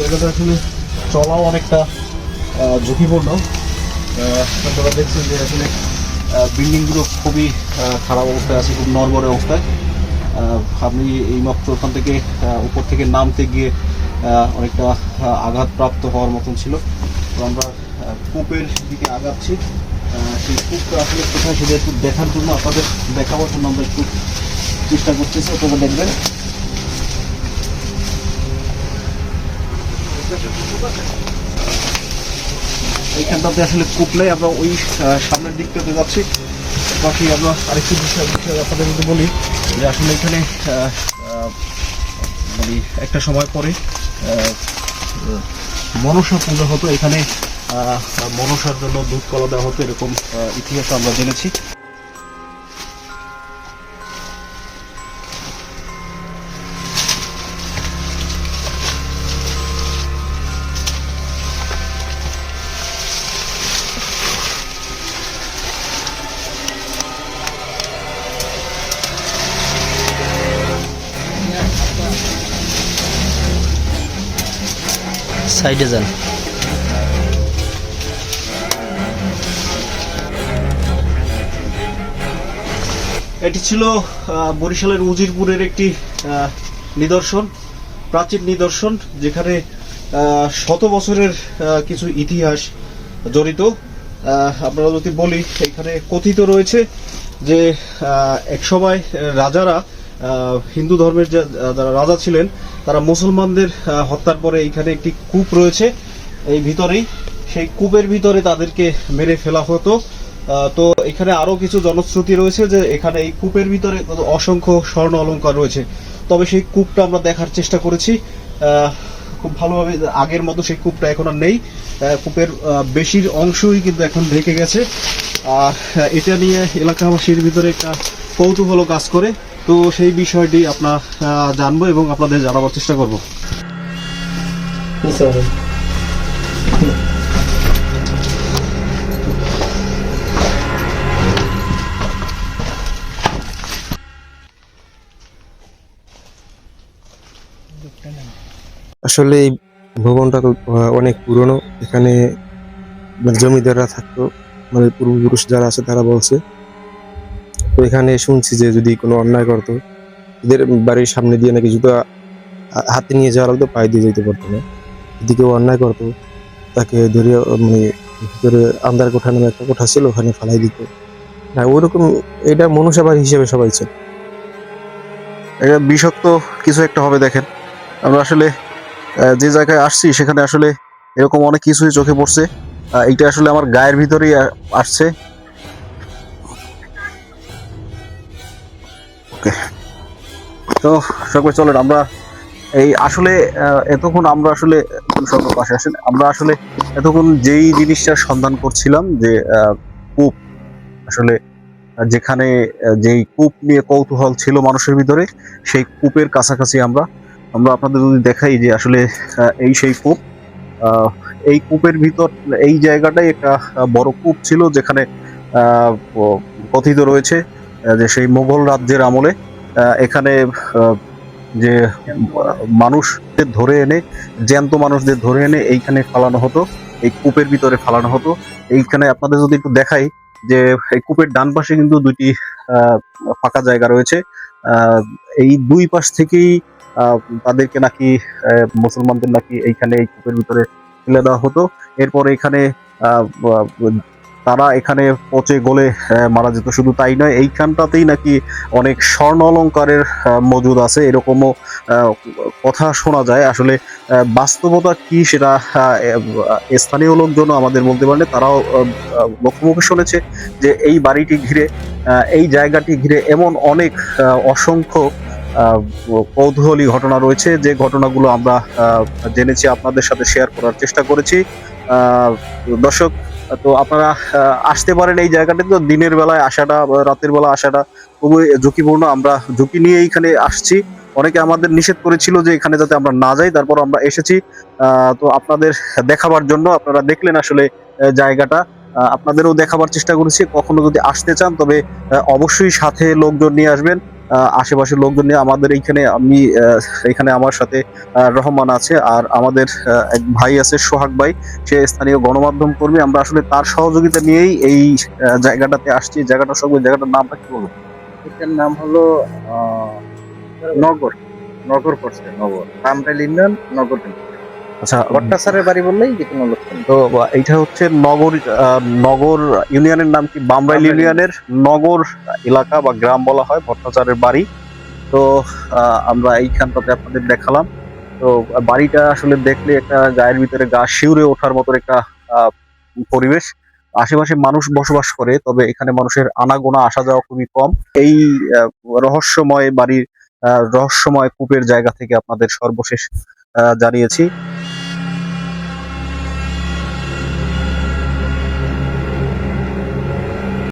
জায়গাটা আসলে চলাও অনেকটা ঝুঁকিপূর্ণ। আপনারা দেখছেন যে আসলে বিল্ডিংগুলো খুবই খারাপ অবস্থায় আছে, খুব নড়বড়ে অবস্থায়। আপনি এইমাত্র ওখান থেকে উপর থেকে নামতে গিয়ে অনেকটা আঘাতপ্রাপ্ত হওয়ার মতন ছিল। তো আমরা কূপের দিকে আগাচ্ছি। সেই কূপটা আসলে কোথায় সেটা একটু দেখার জন্য আপনাদের দেখাবার জন্য আমরা একটু চেষ্টা করতেছি, আপনারা দেখবেন। এইখানটাতে আসলে কূপ আমরা ওই সামনের দিকটাতে যাচ্ছি। বাকি আমরা আরেকটু বিষয় বিষয় আপনাদের যদি বলি যে আসলে এখানে মানে একটা সময় পরে মনসা পূজা হতো। এখানে মনসার জন্য দুধ কলা দেওয়া হতো, এরকম ইতিহাস আমরা জেনেছি। সাইডে যান। এটি ছিল বরিশালের উজিরপুরের একটি নিদর্শন, প্রাচীন নিদর্শন, যেখানে শত বছরের কিছু ইতিহাস জড়িত। আমরা যদি বলি, এখানে কথিত রয়েছে যে একসময় রাজারা হিন্দু ধর্মের যে- যারা রাজা ছিলেন তারা মুসলমানদের হত্যার পরে এখানে একটি কূপ রয়েছে। এই ভিতরেই, সেই কূপের ভিতরে তাদেরকে মেরে ফেলা হতো। তো এখানে আরও কিছু জনশ্রুতি রয়েছে যে এখানে এই কূপের ভিতরে অসংখ্য স্বর্ণ অলঙ্কার রয়েছে। তবে সেই কূপটা আমরা দেখার চেষ্টা করেছি। খুব ভালোভাবে আগের মতো সেই কূপটা এখন আর নেই। কূপের বেশির অংশই কিন্তু এখন ঢেকে গেছে। আর এটা নিয়ে এলাকাবাসীর ভিতরে একটা কৌতূহল কাজ করে। তো সেই বিষয়টি আপনার জানব এবং আপনাদের জানাবার চেষ্টা করব। আসলে এই ভবনটা তো অনেক পুরনো। এখানে মানে জমিদাররা থাকতো মানে পূর্বপুরুষ যারা আছে তারা বলছে। তো এখানে শুনছি যে যদি কোনো অন্যায় করতো, এদের বাড়ির সামনে দিয়ে নাকি জুতো হাতে নিয়ে যাওয়া লাগতো পায়ে দিয়ে যেতে পারতো না। যদি কেউ অন্যায় করতো, তাকে ধরে মানে ভিতরে আন্দার কোঠা নামে একটা কোঠা ছিল, ওখানে ফালাই দিত। না, ওরকম এটা মনুষ্য বাড়ি হিসেবে সবাই ছিল এটা বিষাক্ত কিছু একটা হবে, দেখেন। আমরা আসলে যে জায়গায় আসছি, সেখানে আসলে এরকম অনেক কিছুই চোখে পড়ছে। এইটা আসলে আমার গায়ের ভিতরেই আসছে। ওকে। তো সকলে চলেন আমরা এই আসলে এতক্ষণ আমরা আসলে সকল পাশে আসেন, আমরা আসলে এতক্ষণ যেই জিনিসটার সন্ধান করছিলাম যে কূপ, আসলে যেখানে যেই কূপ নিয়ে কৌতূহল ছিল মানুষের ভিতরে, সেই কূপের কাছাকাছি আমরা আমরা আপনাদের যদি দেখাই যে আসলে এই সেই কূপ এই কূপের ভিতর, এই জায়গাটাই একটা বড় কূপ ছিল যেখানে কথিত রয়েছে যে সেই মোগল রাজ্যের আমলে এখানে যে মানুষদের ধরে এনে, জ্যান্ত মানুষদের ধরে এনে এইখানে ফালানো হতো, এই কূপের ভিতরে ফালানো হতো। এইখানে আপনাদের যদি একটু দেখাই যে, এই কূপের ডান পাশে কিন্তু দুইটি ফাঁকা জায়গা রয়েছে। এই দুই পাশ থেকেই তাদেরকে নাকি মুসলমানদের নাকি এইখানে এই কূপের ভিতরে ফেলে দেওয়া হতো। এরপর এখানে তারা এখানে পচে গলে মারা যেত। শুধু তাই নয়, এইখানটাতেই নাকি অনেক স্বর্ণ অলঙ্কারের মজুদ আছে। এরকমও কথা শোনা যায়। আসলে বাস্তবতা কি সেটা স্থানীয় লোকজন আমাদের বলতে পারেন তারাও মুখোমুখি শুনেছে যে এই বাড়িটি ঘিরে এই জায়গাটি ঘিরে এমন অনেক অসংখ্য কৌতূহলী ঘটনা রয়েছে। যে ঘটনাগুলো আমরা জেনেছি, আপনাদের সাথে শেয়ার করার চেষ্টা করেছি। দর্শক তো আপনারা আসতে পারেন এই জায়গাটাতে তো দিনের বেলায় আসাটা রাতের বেলা আসাটা খুবই ঝুঁকিপূর্ণ। আমরা ঝুঁকি নিয়ে এইখানে আসছি। অনেকে আমাদের নিষেধ করেছিল যে এখানে যাতে আমরা না যাই, তারপর আমরা এসেছি। তো আপনাদের দেখাবার জন্য আপনারা দেখলেন আসলে জায়গাটা। আপনাদেরও দেখাবার চেষ্টা করেছি। কখনো যদি আসতে চান, তবে অবশ্যই সাথে লোকজন নিয়ে আসবেন। আশেপাশের লোকজন নিয়ে আমাদের এইখানে আমি এখানে আমার সাথে রহমান আছে আর আমাদের এক ভাই আছে সোহাগ ভাই। সে স্থানীয় গণমাধ্যম কর্মী। আমরা আসলে তার সহযোগিতা নিয়েই এই জায়গাটাতে আসছি। জায়গাটা সঙ্গে জায়গাটার নামটা কি বলব এটার নাম হলো নগর। নগর পড়ছে নগর। আমরাইল ইউনিয়ন নগর আচ্ছা ভট্টাচারের বাড়ি বললেই যে কোনো লোক তো এইটা হচ্ছে নগর নগর ইউনিয়নের নাম কি? বামরাইল ইউনিয়নের নগর এলাকা বা গ্রাম বলা হয় ভট্টাচারের বাড়ি। তো আমরা এইখানটাতে আপনাদের দেখালাম। তো বাড়িটা আসলে দেখলে একটা গায়ের ভিতরে গা শিউরে ওঠার মতো একটা পরিবেশ। আশেপাশে মানুষ বসবাস করে তবে এখানে মানুষের আনাগোনা আসা যাওয়া খুবই কম। এই রহস্যময় বাড়ির রহস্যময় কূপের জায়গা থেকে আপনাদের সর্বশেষ আহ, জানিয়েছি।